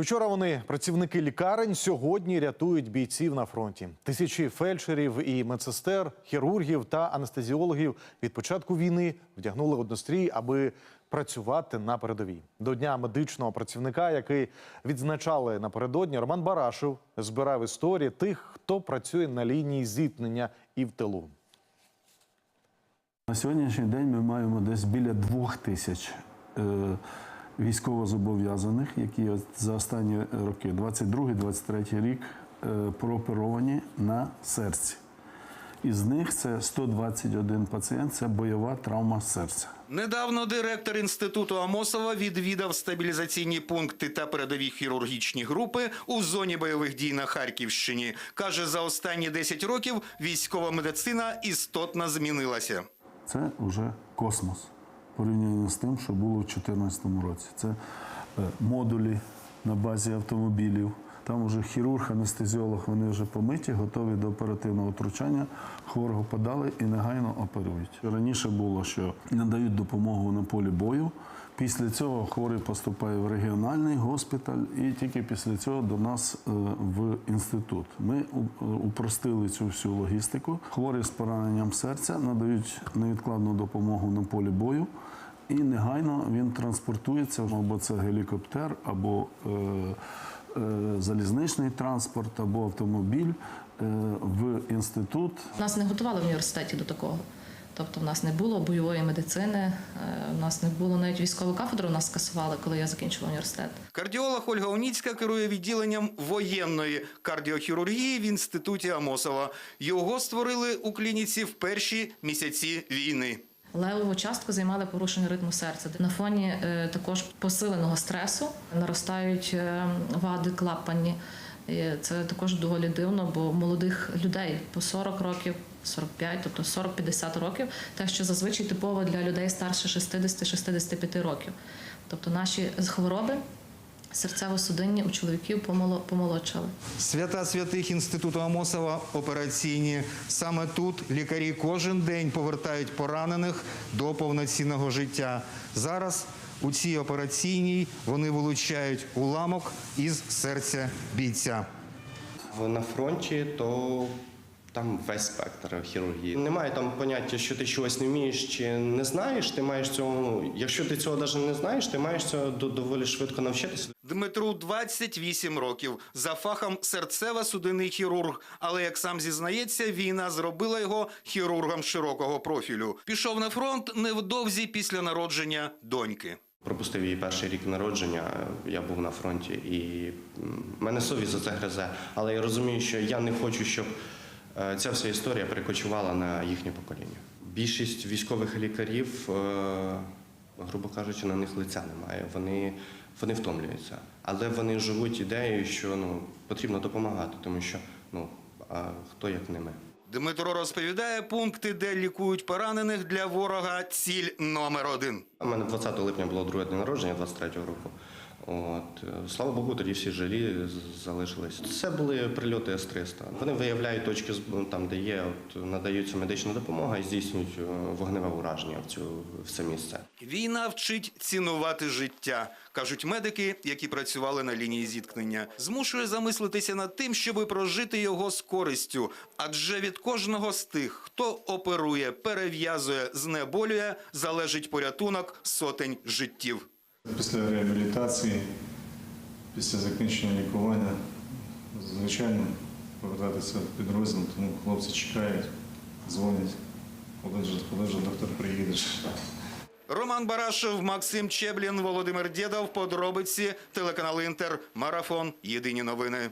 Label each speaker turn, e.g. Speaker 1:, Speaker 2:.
Speaker 1: Учора вони працівники лікарень сьогодні рятують бійців на фронті. Тисячі фельдшерів і медсестер, хірургів та анестезіологів від початку війни вдягнули однострій, аби працювати на передовій. До дня медичного працівника, який відзначали напередодні, Роман Барашев збирав історії тих, хто працює на лінії зіткнення і в тилу.
Speaker 2: На сьогоднішній день ми маємо десь біля двох тисяч е, військовозобов'язаних, які за останні роки, 22-23 рік, е, прооперовані на серці. Із них це 121 пацієнт, це бойова травма серця.
Speaker 3: Недавно директор інституту Амосова відвідав стабілізаційні пункти та передові хірургічні групи у зоні бойових дій на Харківщині. Каже, за останні 10 років військова медицина істотно змінилася.
Speaker 2: Це вже космос порівняно з тим, що було в 2014 році. Це е, модулі на базі автомобілів. Там вже хірург, анестезіолог, вони вже помиті, готові до оперативного втручання. Хворого подали і негайно оперують. Раніше було, що надають допомогу на полі бою. Після цього хворий поступає в регіональний госпіталь, і тільки після цього до нас е, в інститут. Ми упростили цю всю логістику. Хворі з пораненням серця надають невідкладну допомогу на полі бою. І негайно він транспортується, або це гелікоптер, або е, е, залізничний транспорт, або автомобіль е, в інститут.
Speaker 4: Нас не готували в університеті до такого. Тобто в нас не було бойової медицини, е, в нас не було навіть військову кафедру, нас скасували, коли я закінчила університет.
Speaker 3: Кардіолог Ольга Уніцька керує відділенням воєнної кардіохірургії в інституті Амосова. Його створили у клініці в перші місяці війни.
Speaker 4: Левову частку займали порушення ритму серця. На фоні е, також посиленого стресу наростають е, вади клапані. Це також доволі дивно, бо молодих людей по 40 років, 45, тобто 40-50 років, те, що зазвичай типово для людей старше 60-65 років. Тобто наші хвороби серцево-судинні у чоловіків помоло- помолодшали.
Speaker 3: Свята святих інституту Амосова операційні. Саме тут лікарі кожен день повертають поранених до повноцінного життя. Зараз у цій операційній вони вилучають уламок із серця бійця.
Speaker 5: На фронті то там весь спектр хірургії. Немає там поняття, що ти чогось не вмієш чи не знаєш. Ти маєш цього. Ну, якщо ти цього навіть не знаєш, ти маєш цього до- доволі швидко навчитися.
Speaker 3: Дмитру 28 років. За фахом серцево-судинний хірург. Але, як сам зізнається, війна зробила його хірургом широкого профілю. Пішов на фронт невдовзі після народження доньки.
Speaker 5: Пропустив її перший рік народження. Я був на фронті, і мене совість за це гризе. Але я розумію, що я не хочу, щоб е, ця вся історія перекочувала на їхнє покоління. Більшість військових лікарів, е, грубо кажучи, на них лиця немає. Вони, вони втомлюються. Але вони живуть ідеєю, що ну, потрібно допомагати, тому що ну, а хто як не ми.
Speaker 3: Дмитро розповідає пункти, де лікують поранених для ворога. Ціль номер один.
Speaker 5: У мене 20 липня було друге день народження 23-го року. От слава Богу, тоді всі живі залишились. Це були прильоти С-300. Вони виявляють точки там, де є, от надаються медична допомога і здійснюють е, вогневе ураження в цю в це місце.
Speaker 3: Війна вчить цінувати життя, кажуть медики, які працювали на лінії зіткнення. Змушує замислитися над тим, щоби прожити його з користю. Адже від кожного з тих, хто оперує, перев'язує, знеболює, залежить порятунок сотень життів.
Speaker 6: Після реабілітації, після закінчення лікування, звичайно, повертатися в підрозділ, тому хлопці чекають, дзвонять, коли ж, доктор приїдеш.
Speaker 3: Роман Барашев, Максим Чеблін, Володимир Дєдов. Подробиці телеканал Інтер. Марафон. Єдині новини.